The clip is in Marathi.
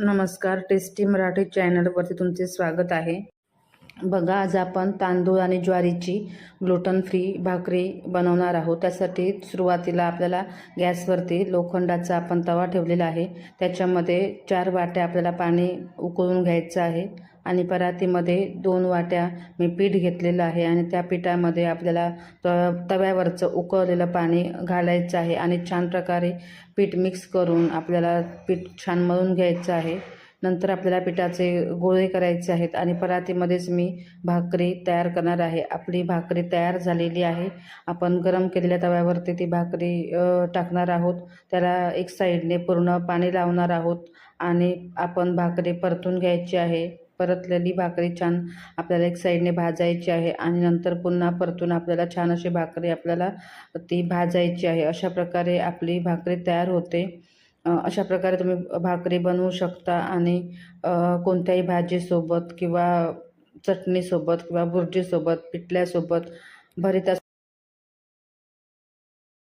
नमस्कार टेस्टी मराठी चॅनलवरती तुमचे स्वागत आहे. बघा आज आपण तांदूळ आणि ज्वारीची ग्लुटन फ्री भाकरी बनवणार आहोत. त्यासाठी सुरुवातीला आपल्याला गॅसवरती लोखंडाचा आपण तवा ठेवलेला आहे. त्याच्यामध्ये चार वाट्या आपल्याला पाणी उकळून घ्यायचं आहे. आणि परातीमध्ये दोन वाट्या मी पीठ घेतलेलं आहे आणि त्या पिठामध्ये आपल्याला त तव्यावरचं उकळलेलं पाणी घालायचं आहे आणि छान प्रकारे पीठ मिक्स करून आपल्याला पीठ छान मळून घ्यायचं आहे. नंतर आपल्याला पिठाचे गोळे करायचे आहेत आणि परातीमध्येच मी भाकरी तयार करणार आहे. आपली भाकरी तयार झालेली आहे. आपण गरम केलेल्या तव्यावरती ती भाकरी टाकणार आहोत. त्याला एक साईडने पूर्ण पाणी लावणार आहोत आणि आपण भाकरी परतून घ्यायची आहे. परतलेली भाकरी छान आपल्याला एक साईडने भाजायची आहे आणि नंतर पुन्हा परतून आपल्याला छान अशी भाकरी आपल्याला ती भाजायची आहे. अशा प्रकारे आपली भाकरी तयार होते. अशा प्रकारे तुम्ही भाकरी बनवू शकता आणि कोणत्याही भाजीसोबत किंवा चटणीसोबत किंवा भुर्जीसोबत पिठल्यासोबत भरिता